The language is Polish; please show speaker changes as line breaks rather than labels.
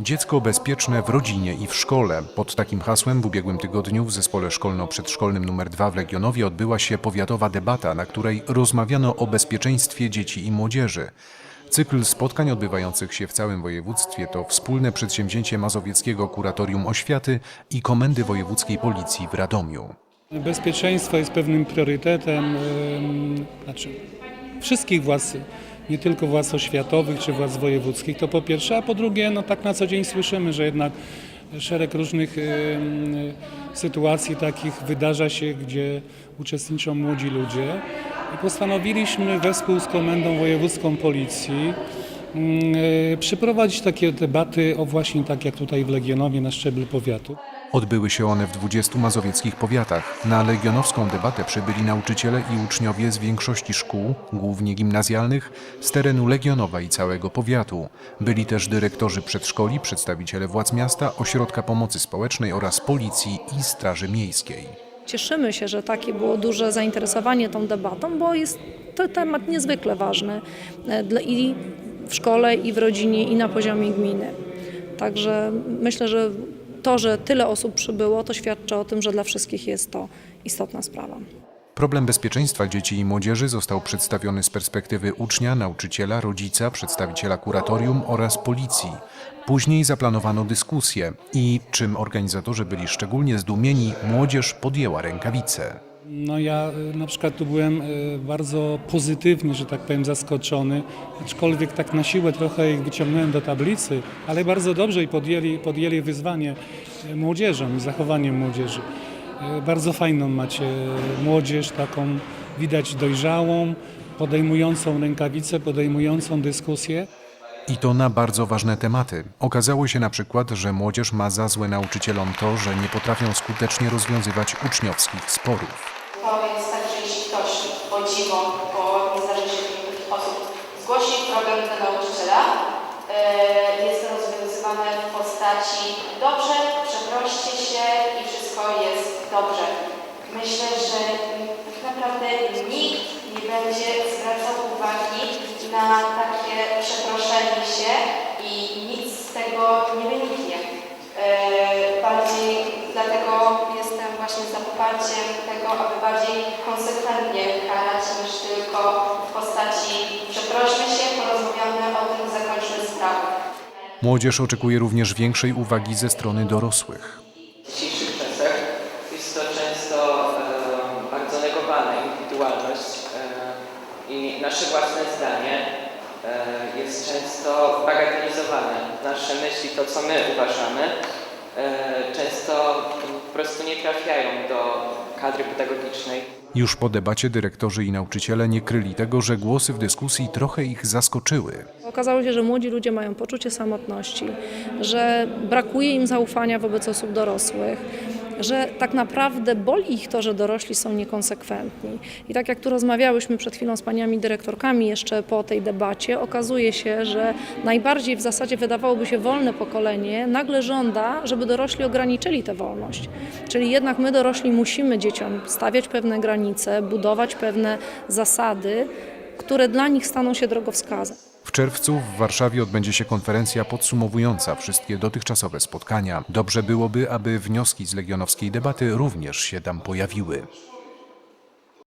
Dziecko bezpieczne w rodzinie i w szkole. Pod takim hasłem w ubiegłym tygodniu w zespole szkolno-przedszkolnym nr 2 w Legionowie odbyła się powiatowa debata, na której rozmawiano o bezpieczeństwie dzieci i młodzieży. Cykl spotkań odbywających się w całym województwie to wspólne przedsięwzięcie Mazowieckiego Kuratorium Oświaty i Komendy Wojewódzkiej Policji w Radomiu.
Bezpieczeństwo jest pewnym priorytetem em, znaczy wszystkich władz, nie tylko władz oświatowych czy władz wojewódzkich, to po pierwsze, a po drugie, no tak na co dzień słyszymy, że jednak szereg różnych sytuacji takich wydarza się, gdzie uczestniczą młodzi ludzie. I postanowiliśmy wespół z Komendą Wojewódzką Policji przeprowadzić takie debaty o właśnie tak jak tutaj w Legionowie na szczeblu powiatu.
Odbyły się one w 20 mazowieckich powiatach. Na legionowską debatę przybyli nauczyciele i uczniowie z większości szkół, głównie gimnazjalnych, z terenu Legionowa i całego powiatu. Byli też dyrektorzy przedszkoli, przedstawiciele władz miasta, ośrodka pomocy społecznej oraz policji i straży miejskiej.
Cieszymy się, że takie było duże zainteresowanie tą debatą, bo jest to temat niezwykle ważny e, dla- i w szkole, i w rodzinie, i na poziomie gminy. Także myślę, że to, że tyle osób przybyło, to świadczy o tym, że dla wszystkich jest to istotna sprawa.
Problem bezpieczeństwa dzieci i młodzieży został przedstawiony z perspektywy ucznia, nauczyciela, rodzica, przedstawiciela kuratorium oraz policji. Później zaplanowano dyskusję i, czym organizatorzy byli szczególnie zdumieni, młodzież podjęła rękawice.
No ja y, na przykład tu byłem y, bardzo pozytywnie, że tak powiem, zaskoczony, aczkolwiek tak na siłę trochę ich wyciągnąłem do tablicy, ale bardzo dobrze i podjęli, podjęli wyzwanie y, młodzieżą i zachowaniem młodzieży. Bardzo fajną macie młodzież, taką widać dojrzałą, podejmującą rękawicę, podejmującą dyskusję.
I to na bardzo ważne tematy. Okazało się na przykład, że młodzież ma za złe nauczycielom to, że nie potrafią skutecznie rozwiązywać uczniowskich sporów.
To jest tak, że jeśli ktoś o dziwo, bo nie się takich osób, zgłosi problem do nauczyciela, e, jest to rozwiązywane w postaci dobrze, przeproście się i wszystko jest dobrze. Myślę, że tak naprawdę nikt nie będzie zwracał uwagi na takie przeproszenie się i nic z tego nie wyniknie. E, Bardziej dlatego właśnie za poparciem tego, aby bardziej konsekwentnie karać niż tylko w postaci przeprośmy się, porozmawiamy o tym, zakończmy sprawę.
Młodzież oczekuje również większej uwagi ze strony dorosłych.
W dzisiejszych czasach jest to często e, bardzo negowana indywidualność e, i nasze własne zdanie e, jest często bagatelizowane. Nasze myśli, to co my uważamy, e, często po prostu nie trafiają do kadry pedagogicznej.
Już po debacie dyrektorzy i nauczyciele nie kryli tego, że głosy w dyskusji trochę ich zaskoczyły.
Okazało się, że młodzi ludzie mają poczucie samotności, że brakuje im zaufania wobec osób dorosłych, że tak naprawdę boli ich to, że dorośli są niekonsekwentni. I tak jak tu rozmawiałyśmy przed chwilą z paniami dyrektorkami jeszcze po tej debacie, okazuje się, że najbardziej w zasadzie wydawałoby się wolne pokolenie nagle żąda, żeby dorośli ograniczyli tę wolność. Czyli jednak my dorośli musimy dzieciom stawiać pewne granice, budować pewne zasady, które dla nich staną się drogowskazem.
W czerwcu w Warszawie odbędzie się konferencja podsumowująca wszystkie dotychczasowe spotkania. Dobrze byłoby, aby wnioski z legionowskiej debaty również się tam pojawiły.